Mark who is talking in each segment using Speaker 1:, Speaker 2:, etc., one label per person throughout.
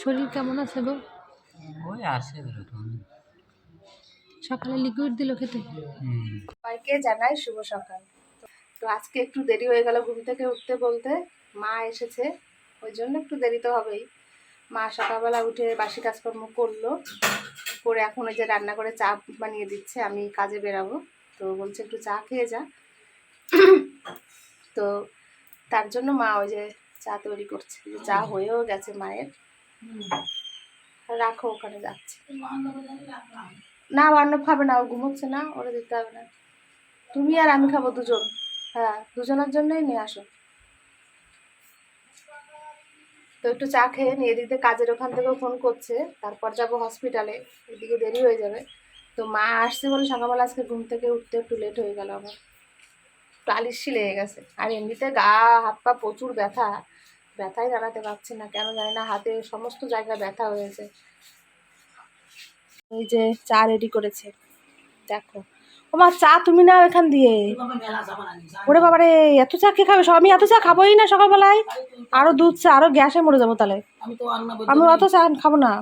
Speaker 1: শরীর কেমন আছে গো?
Speaker 2: ওই আছে
Speaker 1: সকালে লিকুইড দিল খেতে?
Speaker 3: সবাইকে জানাই শুভ সকাল। তো আজকে একটু দেরি হয়ে গেল ঘুম থেকে উঠতে বলতে। মা এসেছে ওই জন্য একটু দেরি তো হবেই। মা সকালবেলা উঠে বাসি কাজকর্ম করল করে এখন ওই যে রান্না করে চা বানিয়ে দিচ্ছে আমি কাজে বেরাবো। তো বলছে একটু চা খেয়ে যা। তো তার জন্য মা ওই যে চা তৈরি করছে চা হয়েও গেছে মায়ের। রাখো, ওখানে যাচ্ছে। না অর্ণব খাবে না, ও ঘুমোচ্ছে না, ওরা দিতে হবে না। তুমি আর আমি খাব দুজন। হ্যাঁ দুজনের জন্যই নিয়ে আসো। তো একটু চা খেয়ে নিয়ে এদিকে কাজের ওখান থেকেও ফোন করছে, তারপর যাব হসপিটালে, এদিকে দেরি হয়ে যাবে। তো মা আসছে বলে সকালবেলা আজকে ঘুম থেকে উঠতে একটু লেট হয়ে গেল আমার। একটু আলিশি লেগে গেছে। আর এমনিতে গা, হাত পা প্রচুর ব্যথা। ব্যথাই দাঁড়াতে পারছি না, কেন জানি না, হাতে সমস্ত জায়গায় ব্যথা হয়েছে। এই যে চা রেডি করেছে, দেখো। ও মা চা তুমি নাও এখান দিয়ে। ওরে বাবারে, এত চা কে খাবে? আমি এত চা খাবোই না সকালবেলায়। আরও দুধ চা, আরও গ্যাসে মরে যাব তাহলে।
Speaker 2: আমি
Speaker 3: অত চা খাব না।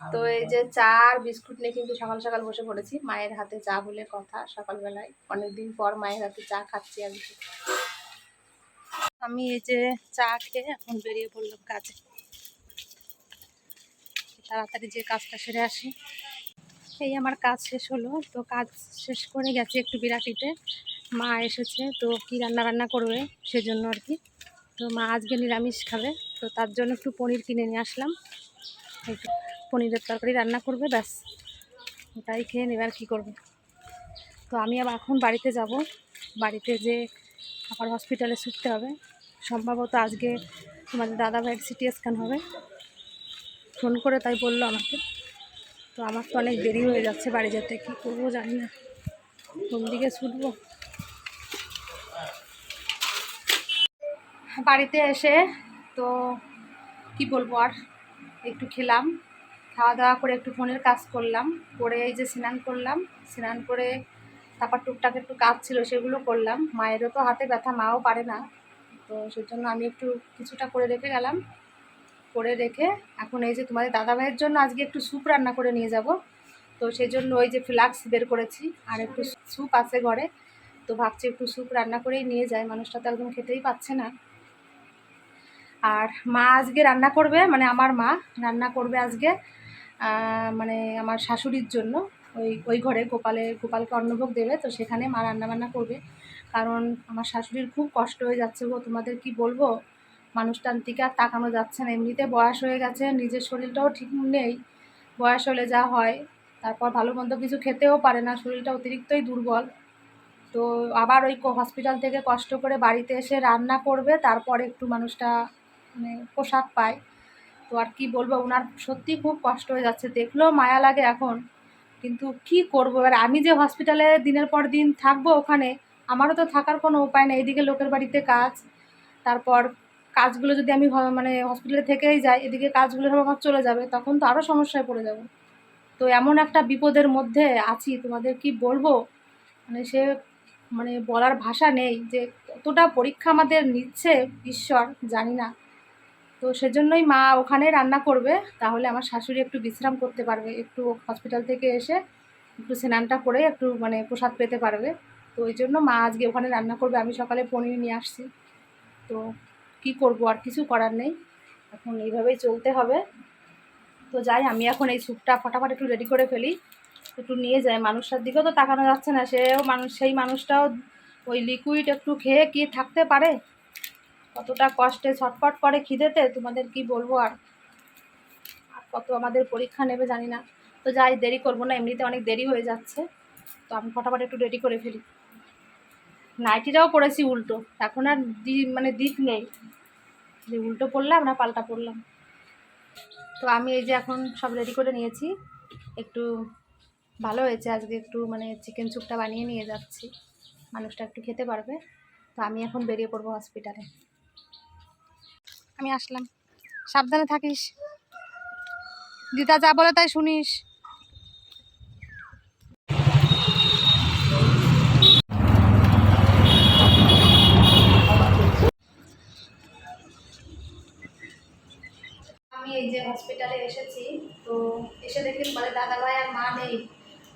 Speaker 3: তো এই যে চা আর বিস্কুট নিয়ে কিন্তু সকাল সকাল বসে পড়েছি। মায়ের হাতে চা বলে কথা সকালবেলায়। অনেকদিন পর মায়ের হাতে চা খাচ্ছি আমি। আমি এই যে চা খেয়ে এখন বেরিয়ে পড়লাম কাজে। তাড়াতাড়ি যে কাজটা সেরে আসি। এই আমার কাজ শেষ হলো, তো কাজ শেষ করে গেছি একটু বিরাটিতে মা এসেছে, তো কি রান্না বান্না করবে সেজন্য আর কি। তো মা আজকে নিরামিষ খাবে, তো তার জন্য একটু পনির কিনে নিয়ে আসলাম। একটু পনিরের তরকারি রান্না করবে, ব্যাস। ওটাই খেয়ে নেবে আর কী করবে। তো আমি আবার এখন বাড়িতে যাব। বাড়িতে যে আবার হসপিটালে ছুটতে হবে। সম্ভবত আজকে তোমাদের দাদা ভাইয়ের সিটি স্ক্যান হবে। ফোন করে তাই বলল আমাকে। তো আমার তো অনেক দেরি হয়ে যাচ্ছে বাড়ি যেতে, কী করব জানি না। কোন দিকে ছুটবো? বাড়িতে এসে তো কি বলব আর, একটু খেলাম। খাওয়া দাওয়া করে একটু ফোনের কাজ করলাম, করে এই যে স্নান করলাম। স্নান করে তারপর টুকটাক একটু কাজ ছিল সেগুলো করলাম। মায়েরও তো হাতে ব্যথা, মাও পারে না। তো সেজন্য আমি একটু কিছুটা করে রেখে গেলাম। করে রেখে এখন এই যে তোমাদের দাদা ভাইয়ের জন্য আজকে একটু স্যুপ রান্না করে নিয়ে যাব। তো সেই জন্য ওই যে ফ্লাক্স বের করেছি, আর একটু স্যুপ আছে ঘরে। তো ভাবছি একটু স্যুপ রান্না করেই নিয়ে যায় মানুষটা তো একদম খেতেই পাচ্ছে না। আর মা আজকে রান্না করবে মানে আমার মা রান্না করবে আজকে মানে আমার শাশুড়ির জন্য। ওই ওই ঘরে গোপালে, গোপালকে অন্নভোগ দেবে, তো সেখানে মা রান্না বান্না করবে। কারণ আমার শাশুড়ির খুব কষ্ট হয়ে যাচ্ছে গো, তোমাদের কি বলব? মানুষটার আর তাকানো যাচ্ছে না। এমনিতে বয়স হয়ে গেছে, নিজের শরীরটাও ঠিক নেই। বয়স হলে যা হয়, তারপর ভালো মন্দ কিছু খেতেও পারে না, শরীরটা অতিরিক্তই দুর্বল। তো আবার ওই হসপিটাল থেকে কষ্ট করে বাড়িতে এসে রান্না করবে, তারপর একটু মানুষটা মানে পোশাক পায়। তো আর কি বলব ওনার সত্যি খুব কষ্ট হয়ে যাচ্ছে। দেখলেও মায়া লাগে এখন। কিন্তু কি করব? এবার আমি যে হসপিটালে দিনের পর দিন থাকব ওখানে আমারও তো থাকার কোনো উপায় নেই। এদিকে লোকের বাড়িতে কাজ, তারপর কাজগুলো যদি আমি মানে হসপিটালে থেকেই যাই, এদিকে কাজগুলো সব আমার চলে যাবে, তখন তো আরও সমস্যায় পড়ে যাব। তো এমন একটা বিপদের মধ্যে আছি, তোমাদের কি বলব? মানে সে মানে বলার ভাষা নেই যে কতটা পরীক্ষা আমাদের নিচ্ছে, ঈশ্বর জানি না। তো সেজন্যই মা ওখানে রান্না করবে, তাহলে আমার শাশুড়ি একটু বিশ্রাম করতে পারবে, একটু হসপিটাল থেকে এসে একটু স্নানটা করে একটু মানে প্রসাদ পেতে পারবে। তো ওই জন্য মা আজকে ওখানে রান্না করবে, আমি সকালে পনির নিয়ে আসছি। তো কি করব, আর কিছু করার নেই। এখন এইভাবেই চলতে হবে। তো যাই, আমি এখন এই স্যুপটা ফটাফট একটু রেডি করে ফেলি। একটু নিয়ে যাই মানুষটার দিকেও তো তাকানো যাচ্ছে না, সেও মানুষ, সেই মানুষটাও ওই লিকুইড একটু খেয়ে কি থাকতে পারে? কতটা কষ্টে ছটফট করে খিদেতে, তোমাদের কি বলব আর? আর কত আমাদের পরীক্ষা নেবে জানি না। তো যাই, দেরি করব না, এমনিতে অনেক দেরি হয়ে যাচ্ছে। তো আমি ফটাফট একটু রেডি করে ফেলি। নাইটিটাও পরেছি উল্টো। এখন আর দি মানে দিক নেই। যে উল্টো পড়লাম না পাল্টা পড়লাম তো আমি এই যে এখন সব রেডি করে নিয়েছি। একটু ভালো হয়েছে আজকে একটু মানে চিকেন স্যুপটা বানিয়ে নিয়ে যাচ্ছি। মানুষটা একটু খেতে পারবে। তো আমি এখন বেরিয়ে পড়ব হসপিটালে আমি আসলাম। সাবধানে থাকিস। দিদা যা বলে তাই শুনিস। আমি এই যে হসপিটালে এসেছি তো এসে দেখি মানে দাদা ভাই আর মা নেই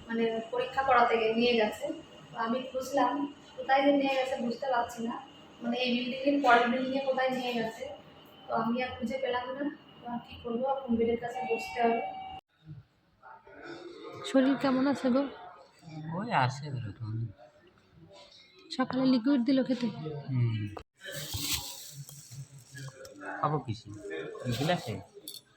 Speaker 3: মানে পরীক্ষা করাতে গিয়ে নিয়ে গেছে। তো আমি খুঁজলাম কোথায় যে নিয়ে গেছে বুঝতে পারছি না। মানে এই বিল্ডিংয়ের পরের বিল্ডিংয়ে কোথায় নিয়ে গেছে। তো আমি আর খুঁজে পেলাম না। তো আর কী করব? এখন বেডের কাছে বসতে হবে।
Speaker 1: শরীর কেমন আছে গো?
Speaker 2: ওই আছে
Speaker 1: সকালে লিকুইড দিল খেতে?
Speaker 2: হুম। খাব কিছু গিলাসে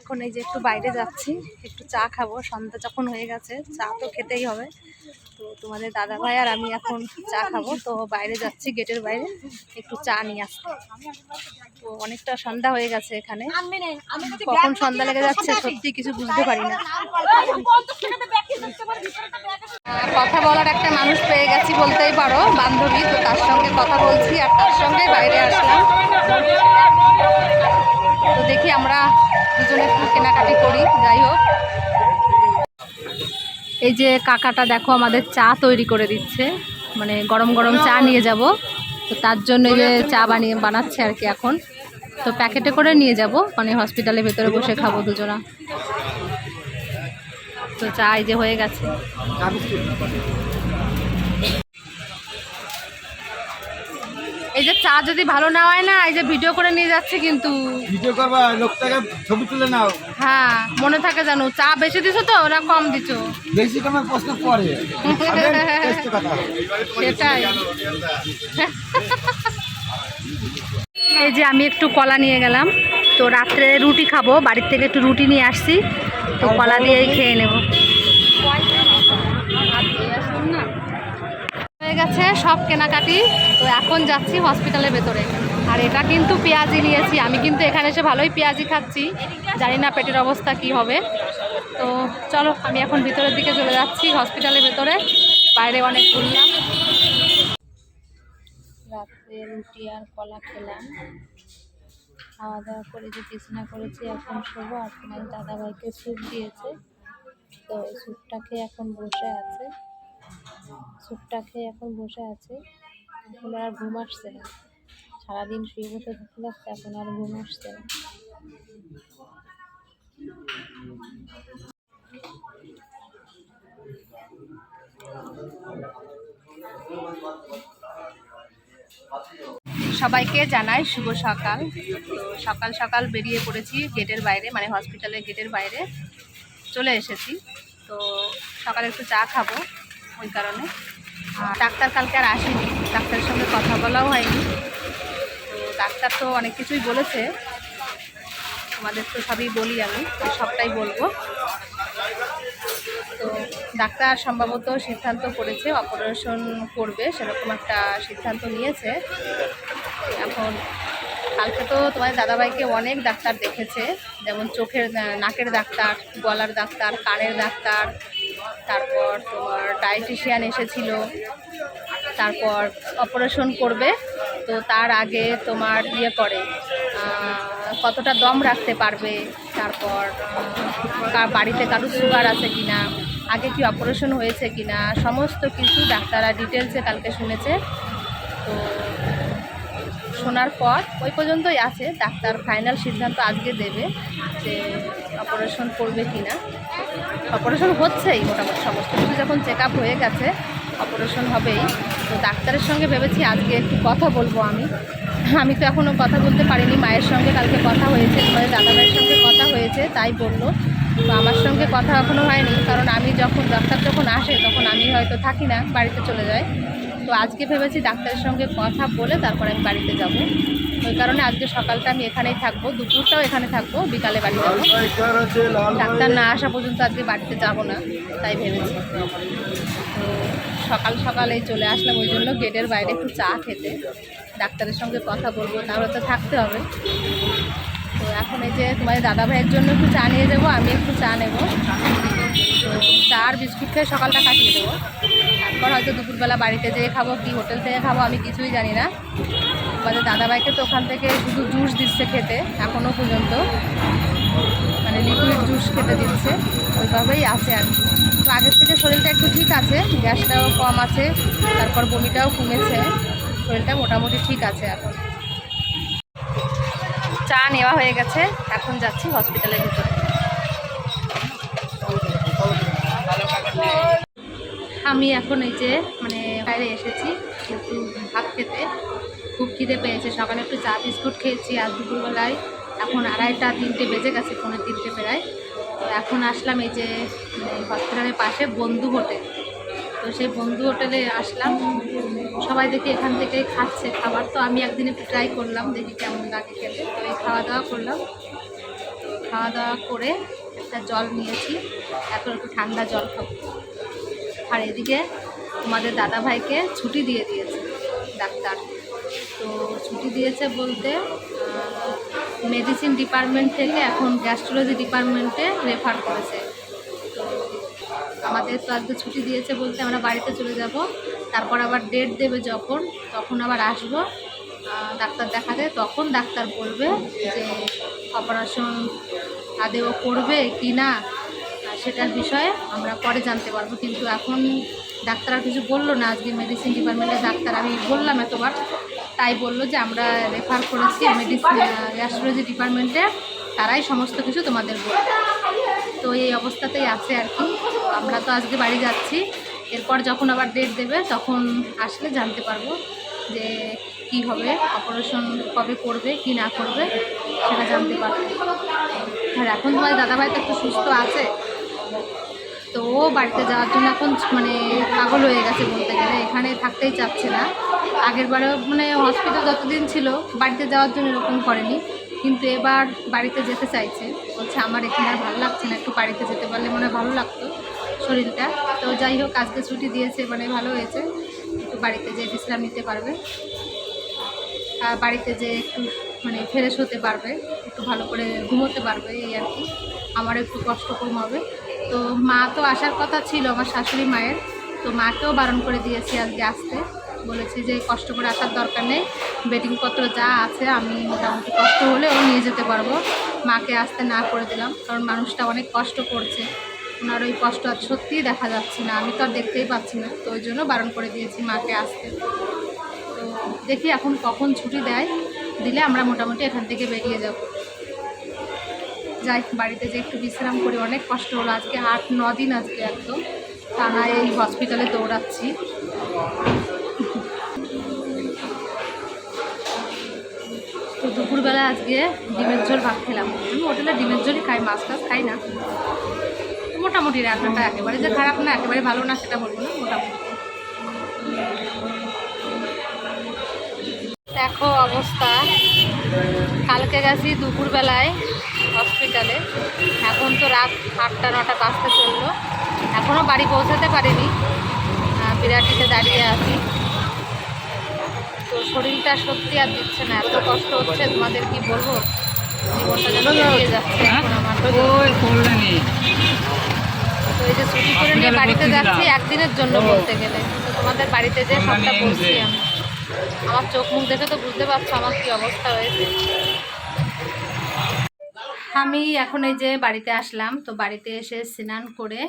Speaker 3: এখন এই যে একটু বাইরে যাচ্ছি, একটু চা খাব, সন্ধ্যা যখন হয়ে গেছে, চা তো খেতেই হবে। তো তোমাদের দাদা ভাই আর আমি এখন চা খাব, তো বাইরে যাচ্ছি গেটের বাইরে, একটু চা নিয়ে আসতে। তো অনেকটা সন্ধ্যা হয়ে গেছে এখানে। কখন সন্ধ্যা লেগে যাচ্ছে সত্যি কিছু বুঝতে পারি না। কথা বলার একটা মানুষ পেয়ে গেছি বলতেই পারো, বান্ধবী, তো তার সঙ্গে কথা বলছি আর তার সঙ্গে বাইরে আসলাম। তো দেখি আমরা দুজনে একটু কেনাকাটি করি, যাই হোক। এই যে কাকাটা দেখো আমাদের চা তৈরি করে দিচ্ছে। মানে গরম গরম চা নিয়ে যাব। তো তার জন্য যে চা বানিয়ে বানাচ্ছে আর কি এখন। তো প্যাকেটে করে নিয়ে যাব। মানে হসপিটালের ভেতরে বসে খাব দুজনা। তো চা এই যে হয়ে গেছে। এই যে চা যদি ভালো না হয় না এই যে ভিডিও করে নিয়ে যাচ্ছে কিন্তু।
Speaker 4: ভিডিও করবা লোকটাকে ছবি তুলে নাও।
Speaker 3: হ্যাঁ মনে থাকে জানো চা বেশি দিছো তো না কম দিছো।
Speaker 4: বেশি তোমার প্রশ্ন কথা।
Speaker 3: সেটাই। এই যে আমি একটু কলা নিয়ে গেলাম তো রাত্রে রুটি খাব বাড়ির থেকে একটু রুটি নিয়ে আসছি তো কলা দিয়েই খেয়ে নেব। গেছে, সব কেনাকাটি। তো এখন যাচ্ছি হসপিটালের ভেতরে। আর এটা কিন্তু পেঁয়াজি নিয়েছি। আমি কিন্তু এখানে এসে ভালোই পেঁয়াজি খাচ্ছি। জানি না পেটের অবস্থা কি হবে। তো চলো, আমি এখন ভিতরের দিকে চলে যাচ্ছি হসপিটালের ভেতরে। বাইরে অনেক ঘুরলাম। রাত্রে রুটি আর কলা খেলাম। খাওয়া দাওয়া করে যে বিছনা করেছি, এখন আর তোমার দাদাভাইকে স্যুপ দিয়েছে। তো এই স্যুপটা খেয়ে এখন বসে আছে। স্যুপটা খেয়ে এখন বসে আছে। এখন আর ঘুম আসছে না। সারাদিন শুয়ে বসে থাকতে থাকতে এখন আর ঘুম আসছে না। সবাইকে জানাই শুভ সকাল। তো সকাল সকাল বেরিয়ে পড়েছি গেটের বাইরে মানে হসপিটালের গেটের বাইরে। চলে এসেছি। তো সকালে একটু চা খাব, ওই কারণে। ডাক্তার কালকে আর আসেনি। ডাক্তারের সঙ্গে কথা বলাও হয়নি। তো ডাক্তার তো অনেক কিছুই বলেছে। তোমাদের তো সবই বলি আমি সবটাই বলব। তো ডাক্তার সম্ভবত সিদ্ধান্ত করেছে, অপারেশন করবে, সেরকম একটা সিদ্ধান্ত নিয়েছে। এখন কালকে তো তোমার দাদাভাইকে অনেক ডাক্তার দেখেছে, যেমন চোখের নাকের ডাক্তার, গলার ডাক্তার, কানের ডাক্তার তারপর তোমার ডায়েটিশিয়ান এসেছিল, তারপর অপারেশন করবে, তো তার আগে তোমার ইয়ে করে কতটা দম রাখতে পারবে, তারপর বাড়িতে কারও সুগার আছে কিনা, আগে কি অপারেশন হয়েছে কিনা, সমস্ত কিছু ডাক্তাররা ডিটেলসে কালকে শুনেছে, তো শোনার পর ওই পর্যন্তই আছে। ডাক্তার ফাইনাল সিদ্ধান্ত আজকে দেবে যে অপারেশন করবে কি না অপারেশন হচ্ছেই মোটামুটি সমস্ত কিছু যখন চেক হয়ে গেছে অপারেশন হবেই। তো ডাক্তারের সঙ্গে ভেবেছি আজকে একটু কথা বলব আমি। আমি তো এখনও কথা বলতে পারিনি, মায়ের সঙ্গে কালকে কথা হয়েছে, তোমাদের দাদাভাইয়ের সঙ্গে কথা হয়েছে, তাই বলল। তো আমার সঙ্গে কথা এখনও হয়নি, কারণ আমি যখন ডাক্তার যখন আসে, তখন আমি হয়তো থাকি না, বাড়িতে চলে যাই। তো আজকে ভেবেছি ডাক্তারের সঙ্গে কথা বলে তারপর আমি বাড়িতে যাব। ওই কারণে আজকে সকালটা আমি এখানেই থাকব, দুপুরটাও এখানে থাকব, বিকালে বাড়ি যাব। ডাক্তার না আসা পর্যন্ত আজকে বাড়িতে যাব না, তাই ভেবেছি। তো সকাল সকালেই চলে আসলাম, ওই জন্য গেটের বাইরে একটু চা খেতে। ডাক্তারের সঙ্গে কথা বলব, তাহলে তো থাকতে হবে। তো এখন এই যে তোমার দাদা ভাইয়ের জন্য একটু চা নিয়ে যাব, আমি একটু চা নেব। চা আর বিস্কুট খেয়ে সকালটা কাটিয়ে দেবো। তারপর হয়তো দুপুরবেলা বাড়িতে যেয়ে খাব, কি হোটেল থেকে খাব, আমি কিছুই জানি না। আমাদের দাদাভাইকে তো ওখান থেকে শুধু জুস দিচ্ছে খেতে এখনও পর্যন্ত। মানে লিকুইড জুস খেতে দিচ্ছে, ওইভাবেই আছে আর তো আগের থেকে শরীরটা একটু ঠিক আছে, গ্যাসটাও কম আছে, তারপর বমিটাও কমেছে, শরীরটা মোটামুটি ঠিক আছে এখন। চা নেওয়া হয়ে গেছে, এখন যাচ্ছি হসপিটালের ভিতরে। আমি এখন এই যে মানে বাইরে এসেছি, একটু ভাত খেতে। খুব খিদে পেয়েছে, সকালে একটু চা, বিস্কুট খেয়েছি আর দুপুরবেলায় এখন আড়াইটা, তিনটে বেজে গেছে পৌনে তিনটে প্রায়। তো এখন আসলাম এই যে মানে হসপিটালের পাশে বন্ধু হোটেল। তো সেই বন্ধু হোটেলে আসলাম। সবাই দেখি এখান থেকে খাচ্ছে খাবার। তো আমি একদিন একটু ট্রাই করলাম, দেখি কেমন লাগে খেতে। তো এই খাওয়া দাওয়া করলাম। খাওয়া দাওয়া করে একটা জল নিয়েছি এখন একটু ঠান্ডা জল খাব। আর এদিকে তোমাদের দাদা ভাইকে ছুটি দিয়ে দিয়েছে ডাক্তার। তো ছুটি দিয়েছে বলতে মেডিসিন ডিপার্টমেন্ট থেকে এখন গ্যাস্ট্রোলজি ডিপার্টমেন্টে রেফার করেছে। তো আমাদের তো আজকে ছুটি দিয়েছে বলতে আমরা বাড়িতে চলে যাব, তারপর আবার ডেট দেবে যখন, তখন আবার আসব। ডাক্তার দেখাতে, তখন ডাক্তার বলবে যে অপারেশন আদেও করবে কি না সেটার বিষয়ে আমরা পরে জানতে পারব। কিন্তু এখন ডাক্তার আর কিছু বলল না। আজকে মেডিসিন ডিপার্টমেন্টের ডাক্তার, আমি বললাম এতবার, তাই বলল যে আমরা রেফার করেছি মেডিসিন অ্যাস্ট্রোলজি ডিপার্টমেন্টে তারাই সমস্ত কিছু তোমাদের বলবে তো এই অবস্থাতেই আছে আর কি। আমরা তো আজকে বাড়ি যাচ্ছি। এরপর যখন আবার ডেট দেবে, তখন আসলে জানতে পারব যে কি হবে অপারেশন কবে করবে, কি না করবে, সেটা জানতে পারব। আর এখন তোমার দাদাভাই তো একটু সুস্থ আছে? তো ও বাড়িতে যাওয়ার জন্য এখন মানে পাগল হয়ে গেছে বলতে গেলে। এখানে থাকতেই চাচ্ছে না। আগের বারেও মানে হসপিটাল যতদিন ছিল, বাড়িতে যাওয়ার জন্য এরকম করেনি। কিন্তু এবার বাড়িতে যেতে চাইছে। বলছে, আমার এখানে আর ভালো লাগছে না, একটু বাড়িতে যেতে পারলে মনে ভালো লাগতো শরীরটা। তো যাই হোক, আজকে ছুটি দিয়েছে মানে ভালো হয়েছে। একটু বাড়িতে যেয়ে বিশ্রাম নিতে পারবে। আর বাড়িতে যে একটু মানে ফ্রেশ হতে পারবে, একটু ভালো করে ঘুমোতে পারবে, এই আর কি। আমার একটু কষ্ট কম হবে। তো মা তো আসার কথা ছিল আমার শাশুড়ি মায়ের। তো মাকেও বারণ করে দিয়েছি আজকে আসতে। বলেছি যে কষ্ট করে আসার দরকার নেই। বেডিংপত্র যা আছে আমি মোটামুটি কষ্ট হলেও নিয়ে যেতে পারব। মাকে আসতে না করে দিলাম, কারণ মানুষটা অনেক কষ্ট করছে। ওনার ওই কষ্ট আর সত্যিই দেখা যাচ্ছে না, আমি তো আর দেখতেই পাচ্ছি না। তো ওই জন্য বারণ করে দিয়েছি মাকে আসতে। তো দেখি এখন কখন ছুটি দেয়, দিলে আমরা মোটামুটি এখান থেকে বেরিয়ে যাব। যাই, বাড়িতে যে একটু বিশ্রাম করি, অনেক কষ্ট হলো। আজকে আট, ন দিন আজকে একদম। টানা এই হসপিটালে দৌড়াচ্ছি। তো দুপুরবেলা আজকে ডিমের ঝোল ভাত খেলাম। আমি হোটেলে ডিমের ঝোলই খাই, মাছ টাছ খাই না। মোটামুটি রান্নাটা একেবারে যে খারাপ না, একেবারে ভালো না, সেটা বলব না, মোটামুটি। দেখো অবস্থা। কালকে গেছি দুপুরবেলায়। হসপিটালে। এখন তো রাত আটটা নটা বাজতে চলল। এখনও বাড়ি পৌঁছাতে পারিনি। বিরাটিতে দাঁড়িয়ে আছি। তো শরীরটা সত্যি আর দিচ্ছে না। এত কষ্ট হচ্ছে তোমাদের কি বলব? জীবনটা যেন বেরিয়ে যাচ্ছে এখন আমার তো এই যে ছুটি করে নিয়ে বাড়িতে যাচ্ছি একদিনের জন্য বলতে গেলে। তো তোমাদের বাড়িতে যে সবটা বলছি আমি। আমার চোখ মুখ দেখে তো বুঝতে পারছ আমার কি অবস্থা হয়েছে। আমি এখন এই যে বাড়িতে আসলাম, তো বাড়িতে এসে স্নান করে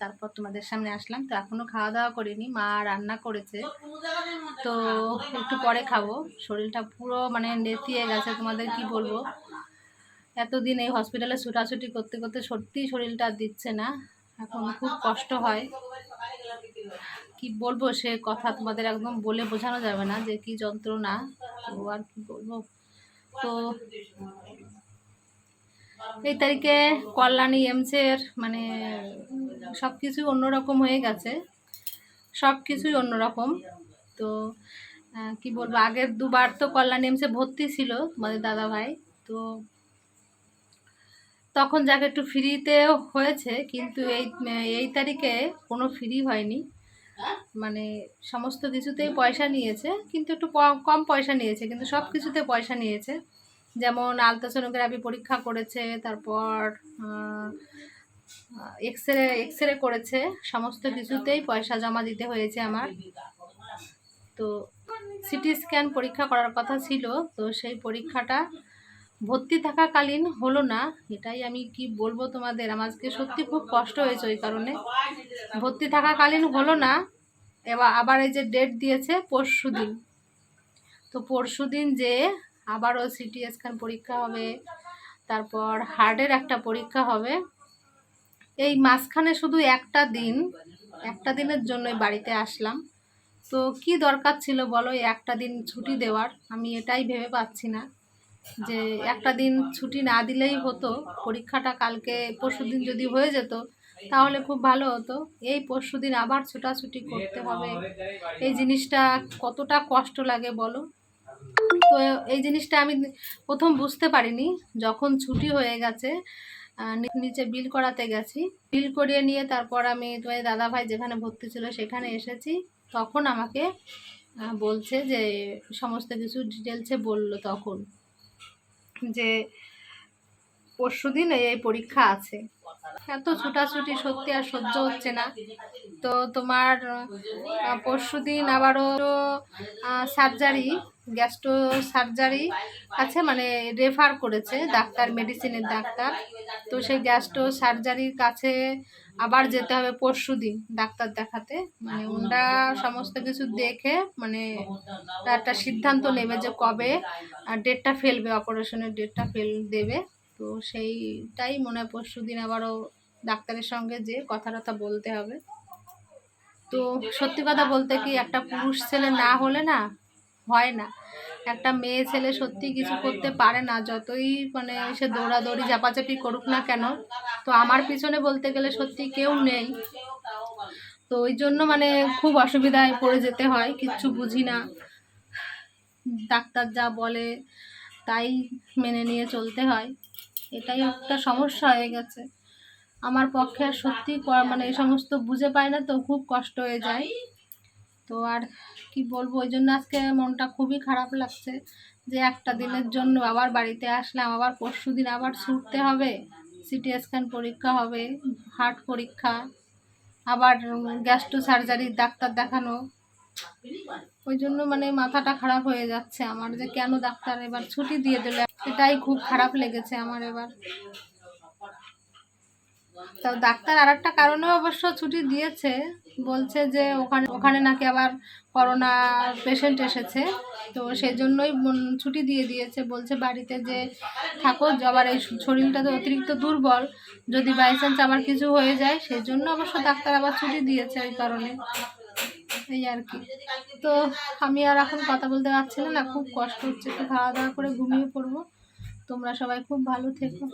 Speaker 3: তারপর তোমাদের সামনে আসলাম। তো এখনও খাওয়া দাওয়া করিনি, মা রান্না করেছে। তো একটু পরে খাব। শরীরটা পুরো মানে নেতিয়ে গেছে, তোমাদের কি বলব? এতদিন এই হসপিটালে ছুটাছুটি করতে করতে সত্যিই শরীরটা দিচ্ছে না। এখন খুব কষ্ট হয়। কি বলব, সে কথা তোমাদের একদম বলে বোঝানো যাবে না যে কি যন্ত্রণা। তো আর কি বলব? তো এই তারিখে কল্যাণী, এমসের মানে সব কিছুই অন্যরকম হয়ে গেছে। সব কিছুই অন্যরকম। তো কি বলব, আগের দুবার তো কল্যাণী, এমসে ভর্তি ছিল তোমাদের দাদা ভাই। তো তখন যাকে একটু ফ্রিতে হয়েছে, কিন্তু এই এই তারিখে কোনো ফ্রি হয়নি। মানে সমস্ত কিছুতেই পয়সা নিয়েছে, কিন্তু একটু কম পয়সা নিয়েছে, কিন্তু সব কিছুতে পয়সা নিয়েছে। যেমন আলট্রাসোনোগ্রাফি পরীক্ষা করেছে, তারপর এক্স রে এক্স রে করেছে, সমস্ত কিছুতেই পয়সা জমা দিতে হয়েছে আমার। তো সিটি স্ক্যান পরীক্ষা করার কথা ছিল, তো সেই পরীক্ষাটা ভর্তি থাকাকালীন হলো না। এটাই আমি কি বলব তোমাদের? আমার আজকে সত্যি খুব কষ্ট হয়েছে ওই কারণে। ভর্তি থাকাকালীন হলো না, এবার আবার এই যে ডেট দিয়েছে পরশু দিন তো পরশু দিন যে আবারও সিটি স্ক্যান পরীক্ষা হবে, তারপর হার্টের একটা পরীক্ষা হবে। এই মাঝখানে শুধু একটা দিন, একটা দিনের জন্যই বাড়িতে আসলাম। তো কি দরকার ছিল বলো একটা দিন ছুটি দেওয়ার? আমি এটাই ভেবে পাচ্ছি না যে একটা দিন ছুটি না দিলেই হতো, পরীক্ষাটা কালকে পরশু দিন যদি হয়ে যেত, তাহলে খুব ভালো হতো। এই পরশু দিন আবার ছোটাছুটি করতে হবে। এই জিনিসটা কতটা কষ্ট লাগে বলো? তো এই জিনিসটা আমি প্রথম বুঝতে পারিনি। যখন ছুটি হয়ে গেছে নিচে বিল করাতে গেছি। বিল করিয়ে নিয়ে তারপর আমি তোমার দাদা ভাই যেখানে ভর্তি ছিল সেখানে এসেছি। তখন আমাকে বলছে যে, সমস্ত কিছু ডিটেলসে বলল তখন যে পরশু দিন এই পরীক্ষা আছে। এত ছুটাছুটি সত্যি আর সহ্য হচ্ছে না। তো তোমার পরশু দিন আবারও সার্জারি গ্যাস্ট্রো সার্জারি আছে মানে রেফার করেছে ডাক্তার মেডিসিনের ডাক্তার। তো সেই গ্যাস্ট্রো সার্জারির কাছে আবার যেতে হবে পরশু দিন ডাক্তার দেখাতে। মানে ওনারা সমস্ত কিছু দেখে মানে একটা সিদ্ধান্ত নেবে যে কবে ডেটটা ফেলবে অপারেশনের ডেটটা ফেল, দেবে। তো সেইটাই মনে হয় পরশু দিন আবারও ডাক্তারের সঙ্গে যে কথা টথা বলতে হবে। তো সত্যি কথা বলতে কি একটা পুরুষ ছেলে না হলে না হয় না। একটা মেয়ে ছেলে সত্যি কিছু করতে পারে না, যতই মানে সে দৌড়াদৌড়ি চাপাচাপি করুক না কেন, তো আমার পিছনে বলতে গেলে সত্যি কেউ নেই। তো ওই জন্য মানে খুব অসুবিধায় পড়ে যেতে হয়, কিচ্ছু বুঝি না। ডাক্তার যা বলে তাই মেনে নিয়ে চলতে হয়। এটাই একটা সমস্যা হয়ে গেছে। আমার পক্ষে আর সত্যি মানে এই সমস্ত বুঝে পাই না তো খুব কষ্ট হয়ে যায়। তো আর কি বলব, ওই জন্য আজকে মনটা খুবই খারাপ লাগছে যে একটা দিনের জন্য আবার বাড়িতে আসলাম, আবার পরশু দিন আবার ছুটতে হবে সিটি স্ক্যান পরীক্ষা হবে হার্ট পরীক্ষা, আবার গ্যাস্ট্রো সার্জারির ডাক্তার দেখানো। ওই জন্য মানে মাথাটা খারাপ হয়ে যাচ্ছে আমার যে কেন ডাক্তার এবার ছুটি দিয়ে দিলে? এটাই খুব খারাপ লেগেছে আমার এবার। তো ডাক্তার আর একটা কারণে অবশ্য ছুটি দিয়েছে। বলছে যে ওখানে ওখানে নাকি আবার করোনা পেশেন্ট এসেছে। তো সেই জন্যই ছুটি দিয়ে দিয়েছে। বলছে বাড়িতে যে থাকো, আবার এই শরীরটা তো অতিরিক্ত দুর্বল। যদি বাই চান্স আবার কিছু হয়ে যায় সেই জন্য অবশ্য ডাক্তার আবার ছুটি দিয়েছে ওই কারণে। এই আর কি। তো আমি আর এখন কথা বলতে পারছি না না, খুব কষ্ট হচ্ছে, একটু খাওয়া দাওয়া করে ঘুমিয়ে পড়ব। তোমরা সবাই খুব ভালো থেকো।